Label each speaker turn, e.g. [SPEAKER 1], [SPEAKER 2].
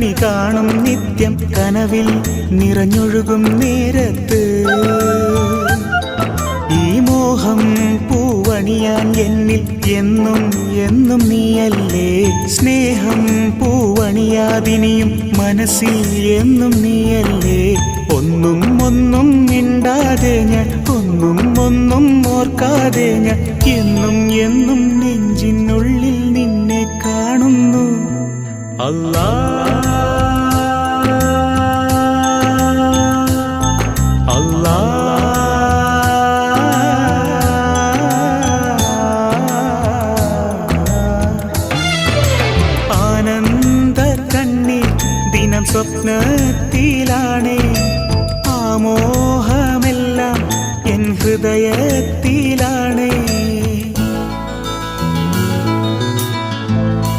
[SPEAKER 1] കണി കാണും നിത്യം കനവിൽ നിറഞ്ഞൊഴുകും നേരത്ത്. ഈ മോഹം പൂവണിയാൻ എന്നിൽ എന്നും എന്നും നീയല്ലേ? സ്നേഹം പൂവണിയാതിനിയും മനസ്സിൽ എന്നും നീയല്ലേ? ഒന്നും ഒന്നും മിണ്ടാതെ ഞാൻ ഒന്നും ഒന്നും ഓർക്കാതെ ഞാൻ എന്നും എന്നും നെഞ്ചിനുള്ളിൽ നിന്നെ കാണുന്നു. അല്ലാ ദിനം സ്വപ്നത്തിലാണേ. ആമോഹമെല്ലാം എൻ ഹൃദയത്തിലാണേ